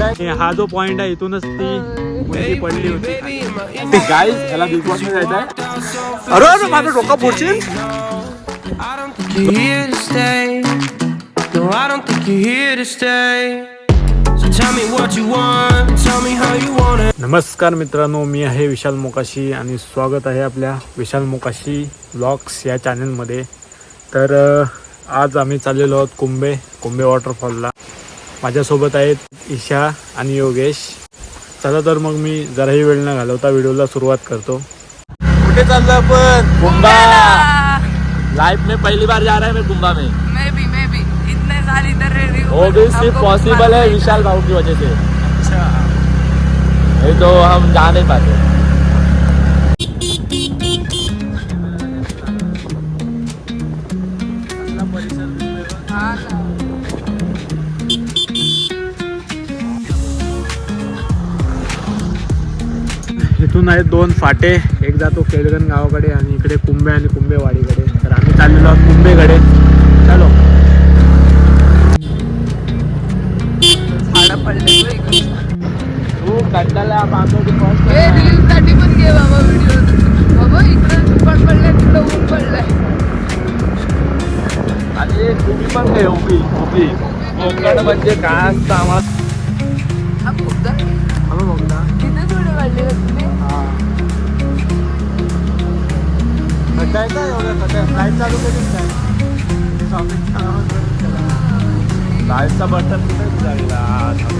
आणि हा जो पॉइंट आहे इथूनच ती मुलगी पडली होती. गाईज याला बिग बॉसमध्ये जायचं आहे अरे अरे माझं डोकं फोडशील? I don't think you're here to stay. No, I don't think you're here to stay. So tell me what you want, tell me how you want it. नमस्कार मित्रांनो मी आहे विशाल मोकाशी आणि स्वागत आहे आपल्या विशाल मोकाशी ब्लॉग्स या चॅनलमध्ये तर आज आम्ही चाललेलो आहोत कुंभे कुंभे वॉटरफॉलला माझ्यासोबत आहेत ईशा आणि योगेश. चला तर मग मी जराही वेळ न घालवता व्हिडिओला सुरुवात करतो. कुठे चाललो आपण? कुंभा लाइफ में पहली बार जा रहा है मैं कुंभा में. मे बी मे बी इतने साल इधर रह रही हूँ ऑब्वियसली हमको पॉसिबल है विशाल भाव की वजह से. अच्छा। नहीं तो हम जा नहीं पाते। इथून आहेत दोन फाटे एक जातो केळगण गावाकडे आणि इकडे कुंभे आणि कुंभेवाडीकडे. तर आम्ही चाललेलो आहोत कुंभेकडे. चलो. इकडे. साठी पण घे बाबा व्हिडिओ बाबा पडलंय तिकडे ऊन पडलंय. आणि तुम्ही पण काय उभी उभी. कोकण म्हणजे काय असतं आम्हाला? हा बघला तिथे थोडे वाढले का तुम्ही सकाळी काय एवढं सकाळी फ्लाईट चालू कधीच काय लाईटचा बटन कुठे लागला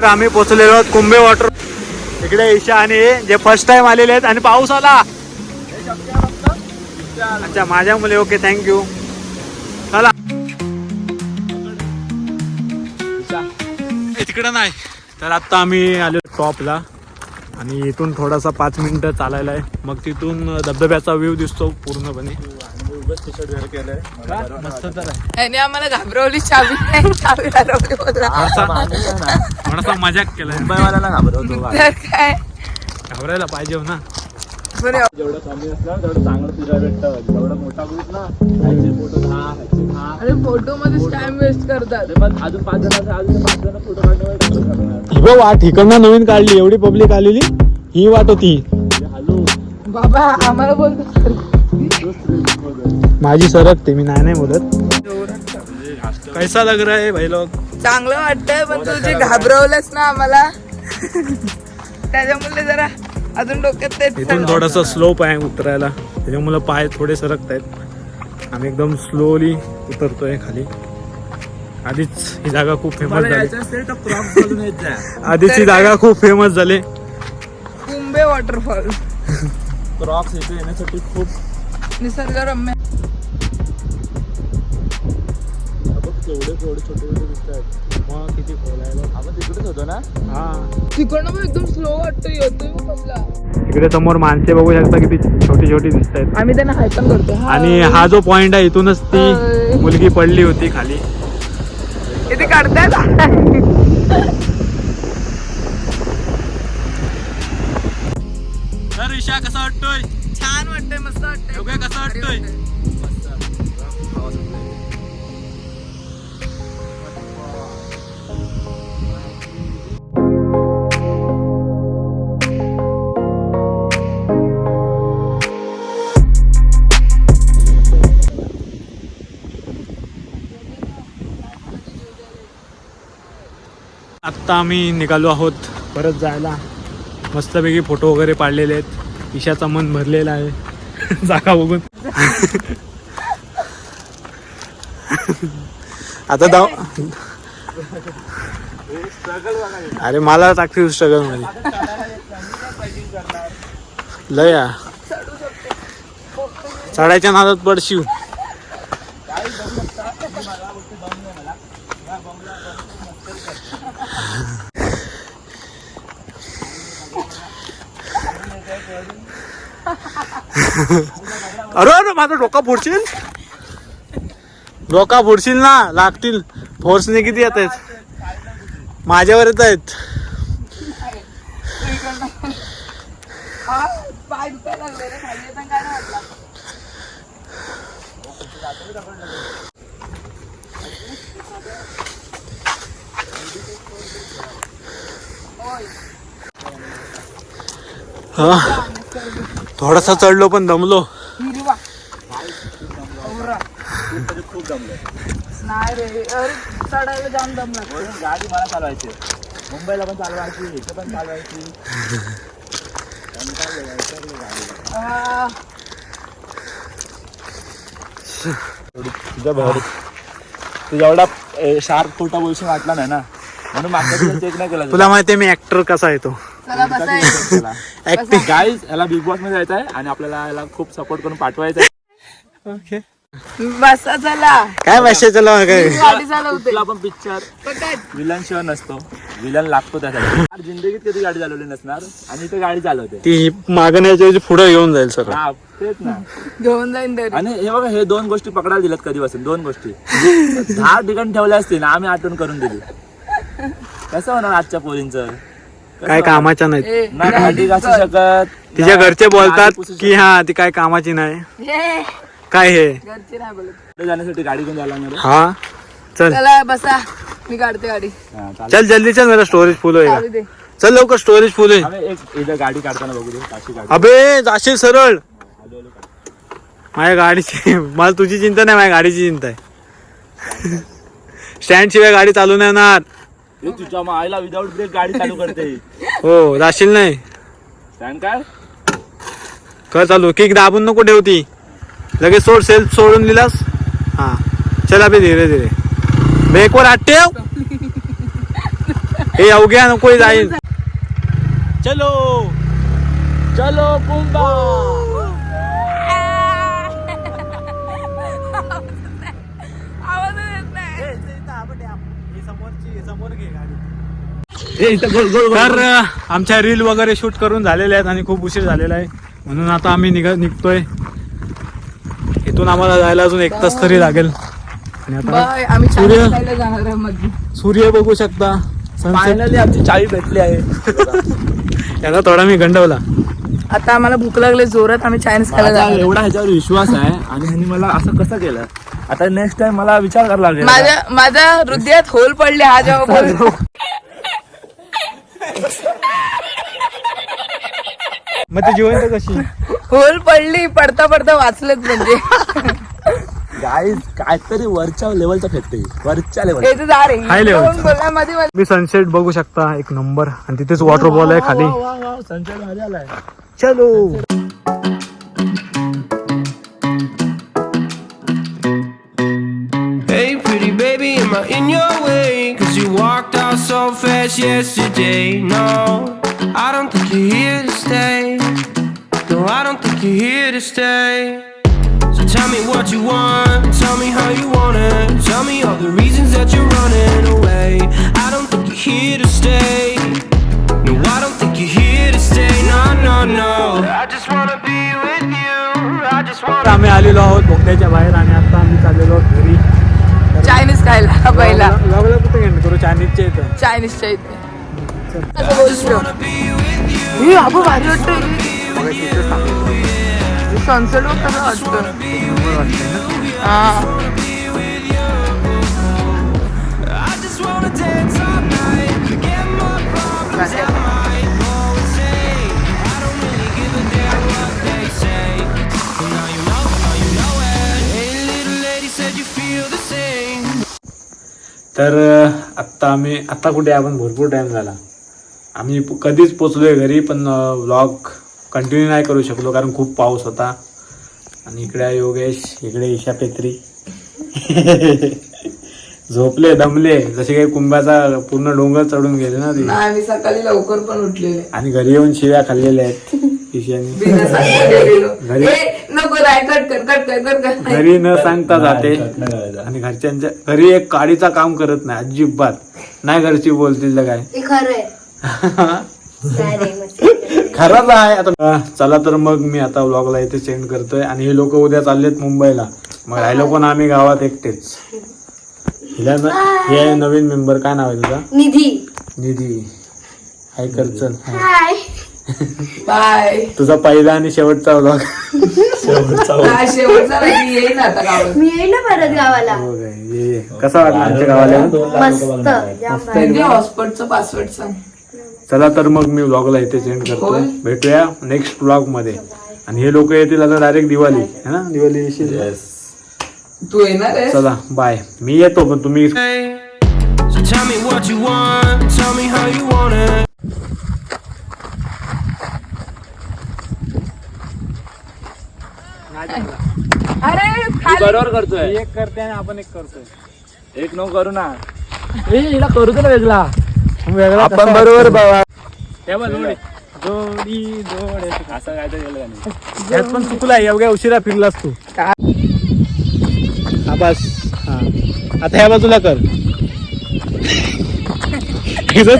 तर आम्ही पोहोचलेलो आहोत कुंभे वॉटर इकडे ईशा आणि जे फर्स्ट टाइम आलेले आहेत आणि पाऊस आला. अच्छा माझ्या मुले ओके थँक्यू चला. तिकडं नाही. तर आता आम्ही आलो टॉपला आणि इथून थोडासा पाच मिनिटं चालायला आहे. मग तिथून धबधब्याचा व्ह्यू दिसतो पूर्णपणे. का? मस्त तर आहे. याने आम्हाला घाबरवली चावी. नाही चावी हरवली थोडासा थोडासा मजाक केलाय. तर काय? घाबरायला पाहिजे हो ना. बरे. जेवढं कमी असलं तेवढं चांगलं फिरायला भेटतं. जेवढं मोठा ग्रुप ना ह्याचे फोटो दहा ह्याचे दहा अरे फोटो मध्ये टाइम वेस्ट करतात. अरे पण अजून पाच अजून पाच जण फोटो काढण्यावर ही वाट इकडनं नवीन काढली एवढी पब्लिक आलेली. ही वाट होती. हॅलो. बाबा आम्हाला बोलतो माझी सरकते मी नाही नाही बोलत. कैसा लग रहा है भाई लोग? चांगलं वाटतंय पण तू जे घाबरवलंस ना आम्हाला त्याच्यामुळे जरा अजून डोक्यात तेच इथून. थोडासा स्लोप आहे उतरायला. त्याच्यामुळे पाय थोडे सरकत आहेत आम्ही एकदम स्लोली उतरतोय खाली. आधीच ही जागा खूप फेमस झाली. आधीच ही जागा खूप फेमस झाली. कुंभे वॉटरफॉल क्रॉक्स इथे येण्यासाठी खूप निसर्गरम्य. होतो ना? हा. तिकडनं पण एकदम स्लो वाटतो येतोय मग कसला इकडे समोर माणसे बघू शकता किती छोटी छोटी दिसत आहेत. आम्ही त्यांना हाय पण करतो आणि हा जो पॉइंट आहे इथूनच ती. मुलगी पडली होती खाली. इथे काढतायत तर ईशा कसा वाटतोय? छान वाटतंय मस्त वाटतंय. योग्य कसं वाटतोय? आत्ता आम्ही निघालो आहोत. परत जायला. मस्तपैकी फोटो वगैरे पाडलेले आहेत. ईशाचा मन भरलेला आहे. जागा बघून. आता दाव अरे मला टाकते स्ट्रगलमध्ये. लय या. चढायच्या नादात पडशिव अरे अरे माझं डोका फोडशील? डोका फोडशील ना? लागतील. फोर्सने किती येत आहेत? माझ्यावर येत आहेत हा, पाय दुखायला लागले रे खाली येताना काय नाही वाटलं हा. थोडासा चढलो पण दमलो. औरा. नाही रे अरे चढायला जाम दम लागतो गाडी मला चालवायची. मुंबईला पण चालवायची इथे पण चालवायची. आ, तुझ्या भाऊ एवढा शार्प खोटा बोलशील वाटला नाही ना. म्हणून मागच्या चेक नाही केला तुला माहितीये मी ऍक्टर कसा येतो चला ऍक्टिंग गाईज याला बिग बॉसमध्ये जायचं आहे आणि आपल्याला याला खूप सपोर्ट करून पाठवायचं आहे ओके बसा चला. काय मेसेज चला काय गाडी चालवते कुठला पण पिक्चर विलन शिवाय नसतो. विलन लागतो त्यासाठी. यार, जिंदगीत कधी गाडी चालवली नसणार आणि इथे गाडी चालवते. ती मागण्याच्या पुढे घेऊन जाईल सर हा तेच ना. घेऊन तरी आणि हे बघा हे दोन गोष्टी पकडायला दिल्यात कधीपासून. दोन गोष्टी. दहा ठिकाणी ठेवल्या असतील ना आम्ही आठवण करून दिली. कसं होणार आजच्या पोरींचं? काय? कामाच्या नाहीत. ए, ना भांडी घासू शकत. तिच्या घरचे बोलतात की हा ती काय कामाची नाही. हे, काय हे? घरचे नाही बोलत. शकत. जाण्यासाठी गाडी घेऊन जायला लागणार आहे. हा चल. चला बसा. मी काढते गाडी. हा, चालेल. चल जल्दी चल मेरा स्टोरेज फुल होएगा चालू दे. चल लवकर स्टोरेज फुल आहे आम्ही एक इथं गाडी काढताना बघू दे काशी गाडी. अबे जाशील सरळ. काढ. माझ्या गाडीची मला तुझी चिंता नाही माझ्या गाडीची चिंता आहे. स्टँड शिवाय गाडी चालू नाही येणार तुझ्या मायला विदाऊट ब्रेक गाडी चालू करते. हो जाशील नाही. स्टँड काय? कर चालू. किक दाबून नको ठेवती लगेच सोड सेल्फ सोडून दिलास? हा. चल अबे धीरे धीरे. ब्रेकवर हात ठेव. हे अवघ्या नको जाईल चलो. चलो कुंभा तर आमच्या रील वगैरे शूट करून झालेल्या आहेत आणि खूप उशीर झालेला आहे. म्हणून आता आम्ही निघ निघतोय. इथून आम्हाला जायला अजून एक तास तरी लागेल. आणि आता बाय आम्ही सूर्य. सूर्य बघू शकता. फायनली आमची चावी भेटली आहे. याला थोडा मी गंडवला. आता आम्हाला भूक लागली जोरात आम्ही चायनीज खायला. एवढा ह्याच्यावर विश्वास आहे आणि ह्यांनी मला असं कसं केलं? आता नेक्स्ट टाइम मला विचार करायला लागेल. माझ्या माझ्या हृदयात होल पडले हा जेव्हा मग ती जिवंत कशी? होल पडली पडता पडता वाचलेत म्हणजे. गाईज काहीतरी वरच्या लेवलचं फेकते वरच्या लेवल हे तर जा रे. High level. कोण बोलला मध्ये मध्ये? मी सनसेट बघू शकता एक नंबर आणि तिथेच वॉटरफॉल आहे खाली. संचय भारी आलाय चलो. Hey, pretty baby, am I in your way? so fast yesterday. No, I don't think you're here to stay. No, I don't think you're here to stay. So tell me what you want, tell me how you want it. Tell me all the reasons that you're running away. I don't think you're here to stay. No, I don't think you're here to stay. No, no, no. I just wanna be with you. I just wanna. तर आम्ही आलेलो आहोत बोगद्याच्या बाहेर आणि आता आम्ही चाललेलो आहोत घरी चायनीज खायला पहिला लागला कुठे एंड करू चायनीजच्या इथं चायनीजच्या इथे I just wanna be with you. हे अगं भारी वाटतं सनसेट वर कसं वाटतं हा I तर आत्ता आम्ही आत्ता कुठे आहे? आपण भरपूर टाइम झाला. आम्ही कधीच पोचलोय घरी पण व्लॉग कंटिन्यू नाही करू शकलो कारण खूप पाऊस होता. आणि इकडे आहे योगेश इकडे ईशा पेत्री. झोपले दमले. जसे काही कुंभाचा पूर्ण डोंगर चढून गेले ना ते. मी सकाळी लवकर पण उठलेले. आणि घरी येऊन शिव्या खाल्लेल्या आहेत ईशाने. घरी- राय कट कर कट कर कट कर. घरी न सांगता जाते. आणि घरच्यांच्या घरी एक काडीचा काम करत नाही अजिबात. नाही घरची बोलतील तर काय? खरं आहे. खरंच आहे. आता चला तर मग मी आता व्लॉगला इथे सेंड करतोय. आणि हे लोक उद्या चाललेत मुंबईला. मग राहिलो पण आम्ही गावात एकटेच. हिला न- हे आहे नवीन मेंबर काय नाव आहे तुझा? निधी. निधी. हाय कर चल. हाय. बाय. तुझा पहिला आणि शेवटचा व्लॉग हा शेवटचा नाही येईन आता मी येईल ना परत गावाला. कसा वाटला आमच्या गावाला? मस्त. जाम भारी. म्हणजे हॉस्पॉटचं पासवर्ड सांग. चला तर मग मी व्लॉगला इथे सेंड करतो. होय. भेटूया नेक्स्ट व्लॉगमध्ये. आणि हे लोक येतील आता डायरेक्ट दिवाळी है ना? दिवाळी येशील? तू येणार आहे चला बाय मी येतो पण तुम्ही So tell me what you want, tell me how you want it. अरे खाली. बरोबर करतोय. एक करते आणि आपण एक करतोय. एक नऊ करू ना. हिला करू तर वेगळा? वेगळा आपण बरोबर बाबा. जोडी. जोडे असं काय तर का यात पण चुकला एवढ्या उशिरा फिरलास तू. हा बस. हा. आता ह्या बाजूला कर.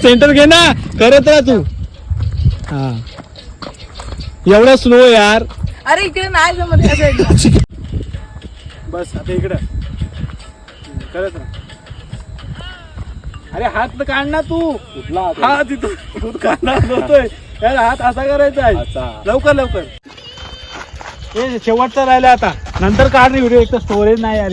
सेंटर घे ना. करत राहा तू. हा. एवढा स्लो यार. अरे इकडे नाही जमत या साईडला. बस आता इकडं. करत राहा अरे हात तर काढ ना तू. कुठला हात हा तिथून तू काढणार नव्हतोय यार हात असा करायचा आहे. लवकर लवकर. हे शेवटचा राहिला आता. नंतर काढ रे व्हिडिओ. एक तर स्टोरेज नाही यार